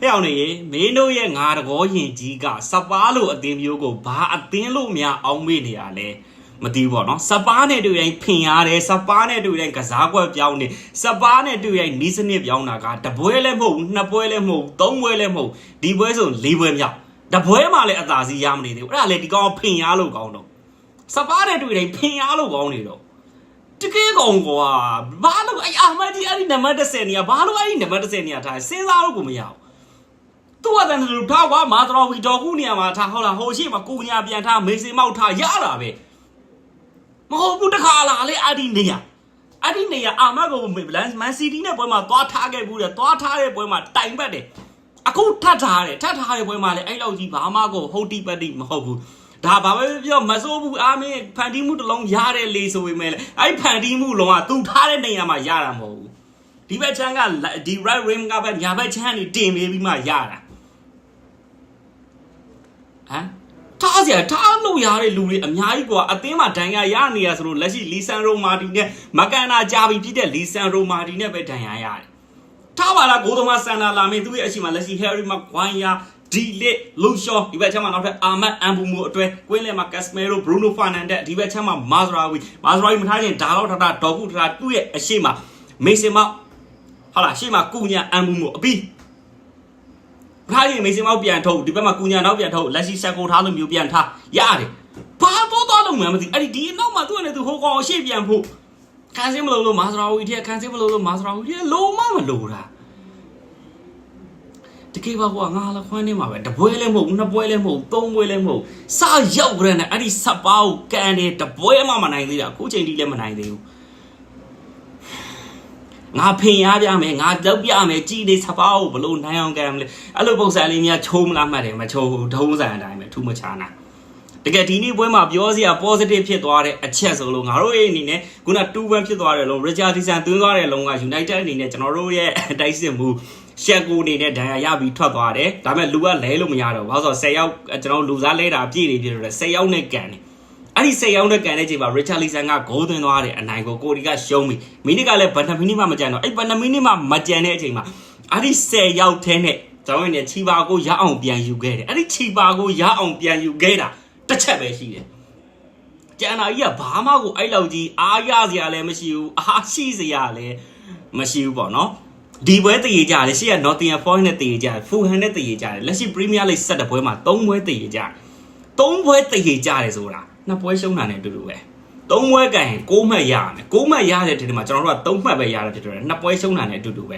ဟဲ့အောင်နေရေမင်းတို့ရဲ့ငါတကောရင်ကြီးကစပားလို့အသင်းမျိုးကိုဘာအသင်းလို့များအောင်းမေ့နေရလဲမသိဘူးပေါ့နော်စပားနဲ့တွေ့ရင်ဖင်ရတယ်စပားနဲ့တွေ့ရင်ကစားကွက်ပြောင်းနေစပားနဲ့တွေ့ရင်နီးစနစ်ပြောင်းတာကတပွဲလည်းမဟုတ်ဘူးနှစ်ပွဲလည်းမဟုတ်ဘူးသုံးပွဲလည်းမဟုတ်ဘူးဒီပွဲဆိုလေးပွဲမြောက်တပွဲမှလည်းအသာစီးရမနေသေးဘူးအဲ့ဒါလေဒီကောင်ကဖင်ရလို့ကောင်းတော့စပားနဲ့တွေ့ရင်ဖင်ရလို့ကောင်းနေတော့တကယ်ကောင်ကွာဘာလို့အဲ့အာမကြီးအဲ့ဒီနံပါတ်30နေရဘာလို့အဲ့ဒီနံပါတ်30နေရထားစဉ်းစားလို့ကိုမရဘူး သူကတည်းကလူထားကွာမာတော်ဝီတော်ခုနေရာမှာထားဟုတ်လားဟိုရှိမှာကိုညာပြန်ထားမေစင်မောက်ထားရတာပဲမဟုတ်ဘူးတခါလာလေအဲ့ဒီနေရအဲ့ဒီနေရအာမကိုဘလန်မန်စီးတီးနဲ့ပွဲမှာသွားထားခဲ့ဘူးတယ်သွားထားတဲ့ပွဲမှာတိုင်ပတ်တယ်အခုထပ်ထားတယ်ထပ်ထားတဲ့ပွဲမှာလည်းအဲ့လောက်ကြီးဘာမှကိုဟုတ်တိပတ်တိမဟုတ်ဘူးဒါဘာပဲပြောမစိုးဘူးအာမင်းဖန်တီးမှုတစ်လုံးရတဲ့လေဆိုပေမဲ့လည်းအဲ့ဖန်တီးမှုလုံးကသူထားတဲ့နေရာမှာရတာမဟုတ်ဘူးဒီဘက်ချမ်းကဒီ right rim ကပဲညာဘက်ချမ်းနေတင်ပေးပြီးမှရတာ ဟမ်ထားစရာထားလို့ရတဲ့လူတွေအများကြီးကွာအသင်းမှာဒဏ်ရာရနေရဆိုလို့လက်ရှိလီဆန်ရိုမာတီနဲ့မကန်နာဂျာဘီဖြစ်တဲ့လီဆန်ရိုမာတီနဲ့ပဲဒဏ်ရာရတယ်ထားပါလားဂိုးသမားဆန်နာလာမင်းသူ့ရဲ့အရှိမလက်ရှိဟယ်ရီမကွိုင်းယာဒီလစ်လူရှော့ဒီဘက်ချမ်းမှာနောက်ထပ်အာမတ်အန်ဘူမိုအတွဲကွင်းလယ်မှာကက်စမဲရိုဘရူနိုဖာနန်ဒက်ဒီဘက်ချမ်းမှာမာဇရာဝီမာဇရာဝီမထားခြင်းဒါတော့ထတာဒေါ်ဘူးထတာသူ့ရဲ့အရှိမမေစင်မဟုတ်လားရှေ့မှာကုညာအန်ဘူမိုအပြီး မထားရင်မေစင်မောက်ပြန်ထုတ်ဒီဘက်မှာကုညာနောက်ပြန်ထုတ်လက်ရှိဆက်ကိုထားလို့မျိုးပြန်ထားရတယ်ဘာတော့တော့လုံးမှမသိအဲ့ဒီဒီနောက်မှာသူ့နဲ့သူဟိုကောင်အရှိပြန်ဖို့ခန်းစင်းမလို့လို့မာဇရာဝီတဲ့ခန်းစင်းမလို့လို့မာဇရာဝီတဲ့လုံးမမလို့တာတကယ်ပါကွာငါလာခွန်းနေမှာပဲတပွဲလည်းမဟုတ်ဘူးနှစ်ပွဲလည်းမဟုတ်ဘူးသုံးပွဲလည်းမဟုတ်ဘူးစရောက်ကြတဲ့အဲ့ဒီဆက်ပါကိုကန်တယ်တပွဲမှမနိုင်သေးတာအခုချိန်ထိလည်းမနိုင်သေးဘူး ငါဖင်ရပြမယ်ငါလောက်ပြမယ်ကြည်နေဆက်ပါကိုဘလို့နိုင်အောင်ကန်မလဲအဲ့လိုပုံစံလေးများချိုးမလားမှတ်တယ်မချိုးဘူးဒုံးစံအတိုင်းပဲထူးမချာနာတကယ်ဒီနေ့ပွဲမှာပြောစရာ positive ဖြစ်သွားတဲ့အချက်ဆိုလို့ငါတို့ရဲ့အနေနဲ့ခုန2-1ဖြစ်သွားတယ်လုံး Richardson သွင်းသွားတဲ့လုံးက United အနေနဲ့ကျွန်တော်တို့ရဲ့တိုက်စစ်မှုရှက်ကိုအနေနဲ့ဒဏ်ရာရပြီးထွက်သွားတယ်ဒါပေမဲ့လူကလဲလို့မရတော့ဘူးဘာလို့ဆိုတော့10ယောက်ကျွန်တော်လူစားလဲတာပြည့်နေပြည့်တော့10ယောက်နဲ့ကန်တယ် အဲ့ဒီ10ယောက်နဲ့ကန်တဲ့ချိန်မှာ Richardson ကဂိုးသွင်းသွားတယ်အနိုင်ကိုကိုဒီကရှုံးပြီမိနစ်ကလည်းဘန်နမီနစ်မှမကြံတော့အဲ့ဘန်နမီနစ်မှမကြံတဲ့အချိန်မှာအဲ့ဒီ10ယောက်ထဲနဲ့ကျွန်တော်တို့ချီပါကိုရအောင်ပြန်ယူခဲ့တယ်အဲ့ဒီချီပါကိုရအောင်ပြန်ယူခဲ့တာတစ်ချက်ပဲရှိတယ်ကျန်တာကြီးကဘာမှကိုအဲ့လောက်ကြီးအားရစရာလည်းမရှိဘူးအားရှိစရာလည်းမရှိဘူးပေါ့နော်ဒီပွဲတည်ရကြတယ်ရှေ့က Nottingham Forest နဲ့တည်ရကြတယ် Fulham နဲ့တည်ရကြတယ်လက်ရှိ Premier League ဆက်တဲ့ပွဲမှာ3ပွဲတည်ရကြတယ်3ပွဲတည်ရကြတယ်ဆိုတာ နှစ်ပွဲရှုံးတာနဲ့အတူတူပဲ3ပွဲကန်ရင်6မှတ်ရရမယ်6မှတ်ရတဲ့ဒီမှာကျွန်တော်တို့က3မှတ်ပဲရတယ်ဖြစ်တယ်နှစ်ပွဲရှုံးတာနဲ့အတူတူပဲ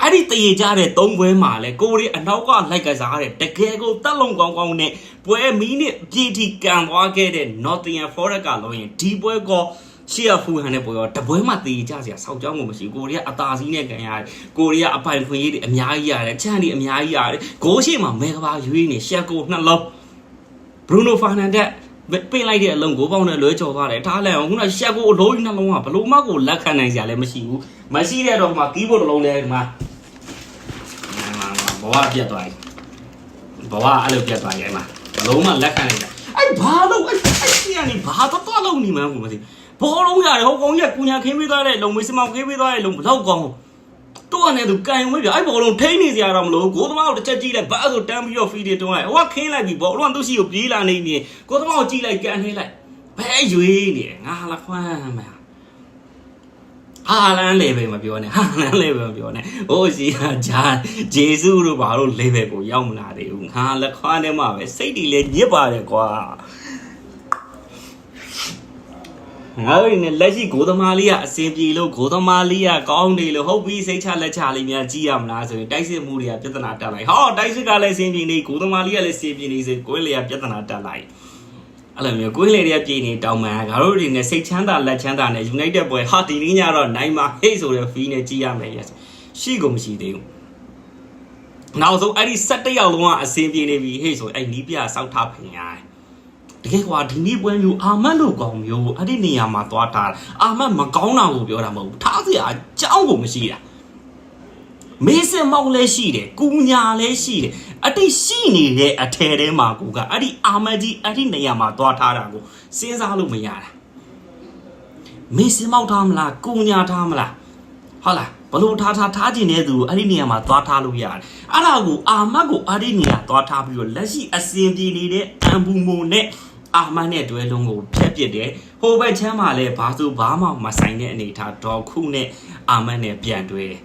အဲ့ဒီတည်ရကြတဲ့3ပွဲမှာလဲကိုရီအနောက်ကလိုက်ကစားတဲ့တကယ်ကိုတက်လုံကောင်းကောင်းနဲ့ပွဲမီနစ်ပြည့်တီကန်သွားခဲ့တဲ့ Nottingham Forest ကလို့ရင်ဒီပွဲကောရှေ့ရဖူဟန်နဲ့ပွဲရောတပွဲမှတည်ကြစရာစောက်ကြောင်းကိုမရှိဘူးကိုရီးယားအသာစီးနဲ့ကန်ရတယ်ကိုရီးယားအပိုင်ခွင့်ရေးတွေအများကြီးရတယ်ချန်ဒီအများကြီးရတယ်ဂိုးရှိမှာမဲကဘာရွေးနေရှက်ကိုနှလုံးဘရူနိုဖာနန်ဒက် ပင်လိုက်တဲ့အလုံးကိုပေါင်းနဲ့လွဲချော်သွားတယ်ထားလိုက်အောင်ခုနရှက်ကိုအလုံးကြီးနှလုံးကဘလို့မှကိုလက်ခံနိုင်စရာလည်းမရှိဘူးမရှိတဲ့တော့မှကီးဘုတ်တစ်လုံးလည်းဒီမှာဘဝပြတ်သွားပြီဘဝအဲ့လိုပြတ်သွားပြီအဲ့မှာဘလုံးမှလက်ခံနိုင်တာအဲ့ဘာလို့အဲ့အဲ့စီကနေဘာတော့တော့လုံးနေမှန်းကိုမသိဘူးဘောလုံးရတယ်ဟိုကောင်ကြီးကကုညာခင်းပေးသွားတဲ့လုံမေးစမောင်ခင်းပေးသွားတဲ့လုံဘလောက်ကောင်း တော့ကနေသူကန်ဝဲပြအဲ့ဘောလုံးထိန်းနေစရာတော့မလိုကိုသမားကိုတစ်ချက်ကြည့်လိုက်ဘာဆိုတန်းပြီးတော့ဖီတွေတွန်းလိုက်ဟိုကခင်းလိုက်ပြီဘောလုံးကသူ့ရှိကိုပြေးလာနေနေကိုသမားကိုကြည့်လိုက်ကန်နှေးလိုက်ဘဲရွေးနေတယ်ငါလာခွမ်းမှာဟာလန်လေပဲမပြောနဲ့ဟာလန်လေပဲမပြောနဲ့ဟိုစီဟာဂျာဂျေစုတို့ဘာလို့လေပဲကိုရောက်မလာသေးဘူးငါလက်ခွမ်းထဲမှာပဲစိတ်တီလေညစ်ပါတယ်ကွာ ငါတို့နေလက်ရှိဂိုးသမားလေးကအစင်ပြေလို့ဂိုးသမားလေးကကောင်းတယ်လို့ဟုတ်ပြီစိတ်ချလက်ချလေးများကြည့်ရမလားဆိုရင်တိုက်စစ်မှုတွေကပြဿနာတက်လိုက်ဟောတိုက်စစ်ကလည်းအစင်ပြေနေဂိုးသမားလေးကလည်းအစင်ပြေနေစေကိုယ်လေးကပြဿနာတက်လိုက်အဲ့လိုမျိုးကိုယ်လေတွေကပြည်နေတောင်းမှန်ငါတို့တွေနဲ့စိတ်ချမ်းသာလက်ချမ်းသာနဲ့ United ပွဲဟာဒီနေ့ညတော့နိုင်မှာဟေ့ဆိုတဲ့ fee နဲ့ကြည့်ရမယ် yes ရှိကုန်မရှိသေးဘူးနောက်ဆုံးအဲ့ဒီ17ရောက်လုံးကအစင်ပြေနေပြီဟေ့ဆိုအဲ့နီးပြစောက်ထားဖင်ရတယ်တ ကယ်ကွာဒီနေ့ပွဲမျိုးအာမတ်လို့ကောင်းမျိုးအဲ့ဒီနေရာမှာသွားထားတာအာမတ်မကောင်းတာကိုပြောတာမဟုတ်ဘူးထားစရာအကြောင်းကိုမရှိတာမေးစင်မောက်လည်းရှိတယ်ကူညာလည်းရှိတယ်အတိတ်ရှိနေတဲ့အထယ်ထဲမှာကိုကအဲ့ဒီအာမတ်ကြီးအဲ့ဒီနေရာမှာသွားထားတာကိုစဉ်းစားလို့မရတာမေးစင်မောက်ထားမလားကူညာထားမလားဟုတ်လားဘလို့ထားထားထားကျင်တဲ့သူကိုအဲ့ဒီနေရာမှာသွားထားလို့ရတယ်အဲ့ဒါကိုအာမတ်ကိုအဲ့ဒီနေရာသွားထားပြီးတော့လက်ရှိအစင်ပြေနေတဲ့အမ်ဘူမိုနဲ့ အာမတ်နဲ့တွဲလုံးကိုဖျက်ပစ်တယ်ဟိုဘက်ချမ်းမှာလည်းဘာဆိုဘာမှမဆိုင်တဲ့အနေထားဒေါ်ခုနဲ့အာမတ်နဲ့ပြန်တွဲတယ်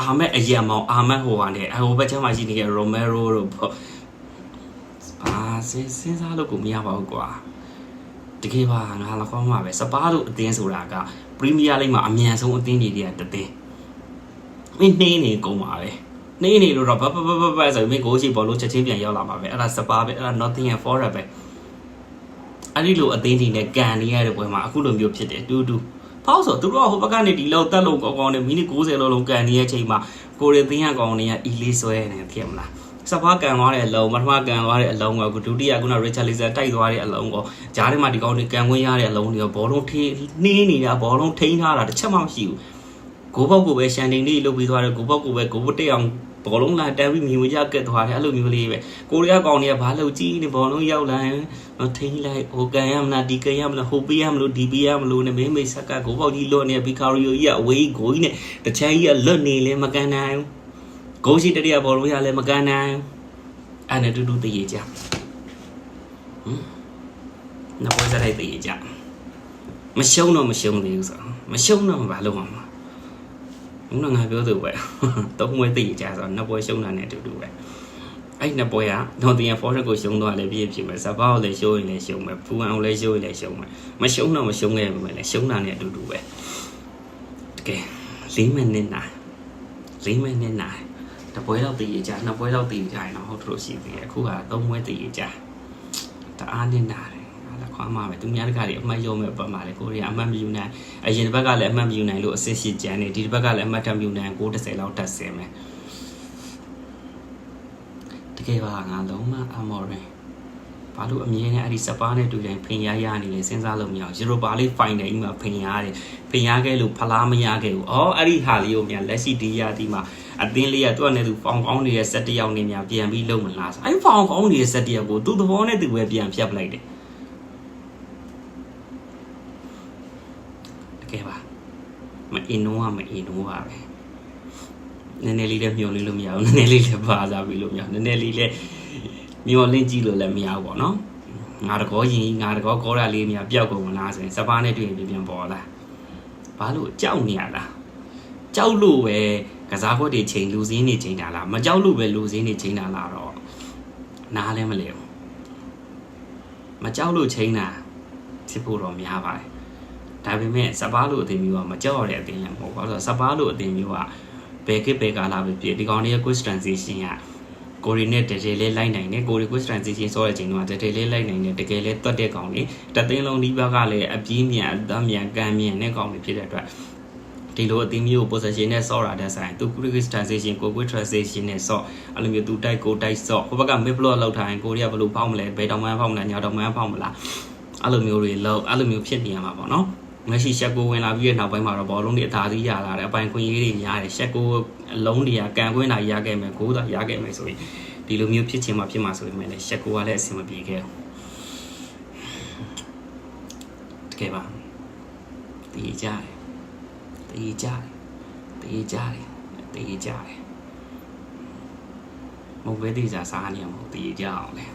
အာမတ်အရံမောင်အာမတ်ဟိုကလည်းဟိုဘက်ချမ်းမှာရှိနေတဲ့ရိုမဲရိုတို့ပေါ့အာစဉ်းစဉ်းစားလို့ကိုမရပါဘူးကွာတကယ်ပါငါလည်းကောင်းပါပဲစပါးတို့အသင်းဆိုတာကပရီးမီးယားလိဂ်မှာအမြန်ဆုံးအသင်းတွေတည်းတသင်းမင်းနှင်းနေကုန်ပါပဲနှင်းနေလို့တော့ဘဘဘဘဘဆိုမင်းကိုရှိဘောလုံးချက်ချင်းပြန်ရောက်လာပါပဲအဲ့ဒါစပါးပဲအဲ့ဒါ Nottingham Forest ပဲ အဲ့ဒီလိုအသင်းတွေနဲ့ကန်နေရတဲ့ပွဲမှာအခုလိုမျိုးဖြစ်တယ်တူတူဖောက်ဆိုသူတို့ကဟိုဘက်ကနေဒီလောက်တက်လို့ကောင်းကောင်းနဲ့မိနစ်90လောက်လုံးကန်နေတဲ့အချိန်မှာကိုရီသင်းရကောင်တွေကအီလေးဆွဲနေဖြစ်မလားစပါးကန်သွားတဲ့အလုံးပထမကန်သွားတဲ့အလုံးကဒုတိယကက Richard Lisa တိုက်သွားတဲ့အလုံးကိုဂျားထဲမှာဒီကောင်တွေကန်ခွင့်ရတဲ့အလုံးတွေကဘောလုံးထိနှင်းနေတာဘောလုံးထိန်းထားတာတစ်ချက်မှမရှိဘူးကိုပေါက်ကိုပဲရှန်တိန်လေးလုတ်ပြီးသွားတယ်ကိုပေါက်ကိုပဲကိုပေါက်တက်အောင် ဘောလုံးလာတန်းပြီးမြူရကက်သွားတယ်အဲ့လိုမျိုးလေးပဲကိုရီးယားကောင်တွေကဘာလို့ကြည့်နေဘောလုံးရောက်လာရင်တော့ထိန်းလိုက်ဟိုကန်ရမလားဒီကန်ရမလားဟိုပေးရမလို့ဒီပေးရမလို့နဲ့မင်းမိတ်ဆက်ကကိုပေါက်ကြီးလွတ်နေဘီကာရီယိုကြီးကအဝေးကိုကြီးနဲ့တချမ်းကြီးကလွတ်နေလဲမကန်နိုင်ဘူးဂိုးရှိတတိယဘောလုံးရလဲမကန်နိုင်အဲ့နဲ့တူတူတည်ရကြဟမ်နောက်ပွဲစားလိုက်တည်ရကြမရှုံးတော့မရှုံးသေးဘူးဆိုတော့မရှုံးတော့ဘာလုပ်မှာ မလဲဘုန်းတော်ငါပြောသူပဲသုံးပွဲတည်ရကြဆိုတော့နောက်ပွဲရှုံးတာနဲ့တူတူပဲအဲ့နှစ်ပွဲကတော့တင်ရ forest ကိုရှုံးသွားလည်းပြည့်ဖြစ်မယ်စပါးကိုလည်းရှုံးရင်လည်းရှုံးမယ်ဖူအောင်လည်းရှုံးရင်လည်းရှုံးမယ်မရှုံးတော့မရှုံးခဲ့ပါမယ်လေရှုံးတာနဲ့အတူတူပဲတကယ်၄မိနစ်နာ၄မိနစ်နာတပွဲတော့တည်ရကြနှစ်ပွဲတော့တည်ရကြရင်တော့ဟုတ်တို့ရှိသေးတယ်အခုကသုံးပွဲတည်ရကြတအားနစ်နာတယ်အဲ့ဒါ ခွာမှာပဲသူများတကားတွေအမှတ်ရုံမဲ့ပတ်မှာလေကိုရီးယားအမှတ်မယူနိုင်အရင်တစ်ဘက်ကလည်းအမှတ်မယူနိုင်လို့အဆစ်ရှိကျန်နေဒီတစ်ဘက်ကလည်းအမှတ်ထပ်မယူနိုင်930လောက်တက်ဆင်းမယ်တကယ်ပါငါလုံးမအမော်ရင်ဘာလို့အမြင်နဲ့အဲ့ဒီစပါးနဲ့တူတိုင်းဖင်ရရနေလဲစဉ်းစားလို့မရအောင်ယူရိုပါလေးဖိုင်တယ်အိမ်မှာဖင်ရတယ်ဖင်ရခဲ့လို့ဖလားမရခဲ့ဘူးအော်အဲ့ဒီဟာလေးကိုမြန်လက်ရှိဒီရဒီမှာအသင်းလေးကသူ့အနေနဲ့သူဖောင်ကောင်းနေတဲ့စက်တယောက်နေမြန်ပြန်ပြီးလုံးမလားအဲ့ဖောင်ကောင်းနေတဲ့စက်တယောက်ကိုသူ့သဘောနဲ့သူပဲပြန်ဖြတ်ပလိုက်တယ်တကယ်ပါမ အင်းနိုးကမအင်းနိုးပါပဲနည်းနည်းလေးလည်းမျောလေးလို့မရဘူးနည်းနည်းလေးလည်းပါစားပြီးလို့မရဘူးနည်းနည်းလေးလည်းမျောလင့်ကြည့်လို့လည်းမရဘူးပေါ့နော်ငါတကောရင်ငါတကောကောရလေးများပျောက်ကုန်မလားဆိုရင်စပါးနဲ့တွေ့ရင်ပြပြန်ပေါ်လာဘာလို့ကြောက်နေရလားကြောက်လို့ပဲကစားခွက်တွေချိန်လူစင်းတွေချိန်တာလားမကြောက်လို့ပဲလူစင်းတွေချိန်တာလားတော့နားလည်းမလဲဘူးမကြောက်လို့ချိန်တာဖြစ်ဖို့တော့များပါတယ် ဒါပေမဲ့စပါးလို့အသင်မျိုးကမကြောက်ရတဲ့အသင်လည်းမဟုတ်ပါဘူးဆိုတော့စပါးလို့အသင်မျိုးကဘယ်ကိဘယ်ကာလာပဲဖြစ်ဒီကောင်လေးရဲ့ quiz transition ကကိုရီနဲ့တကယ်လေးလိုက်နိုင်တယ်ကိုရီ quiz transition ဆောတဲ့အချိန်တုန်းကတကယ်လေးလိုက်နိုင်တယ်တကယ်လေးတွတ်တဲ့ကောင်လေးတသိန်းလုံးဒီဘက်ကလည်းအပြင်းမြန်အသက်မြန်ကံမြန်တဲ့ကောင်လေးဖြစ်တဲ့အတွက်ဒီလိုအသင်းမျိုး possession နဲ့ဆော့တာတဲ့ဆိုင်သူ quiz transition ကို quiz transition နဲ့ဆော့အဲ့လိုမျိုးသူတိုက်ကိုတိုက်ဆော့ဟိုဘက်က mid block လောက်ထားရင်ကိုရီကဘယ်လိုဖောက်မလဲဘယ်တောင်မှန်းဖောက်မလဲညာတောင်မှန်းဖောက်မလားအဲ့လိုမျိုးတွေလောက်အဲ့လိုမျိုးဖြစ်နေရမှာပေါ့နော် ငါရှိရှက်ကိုဝင်လာပြီးတဲ့နောက်ပိုင်းမှာတော့ဘောလုံးတွေအသာစီးရလာတယ်အပိုင်ခွင့်ရေးတွေများတယ်ရှက်ကိုအလုံးတွေကကန်ခွင့်တာရခဲ့မယ်ဂိုးတာရခဲ့မယ်ဆိုရင်ဒီလိုမျိုးဖြစ်ချင်မှဖြစ်မှာဆိုပေမဲ့လည်းရှက်ကိုကလည်းအဆင်မပြေခဲ့ဘူးတကယ်ပါတည်ကြတယ်တည်ကြတယ်တည်ကြတယ်တည်ကြတယ်မဟုတ်ပဲတည်စားစားနေရမဟုတ်တည်ကြအောင်လေ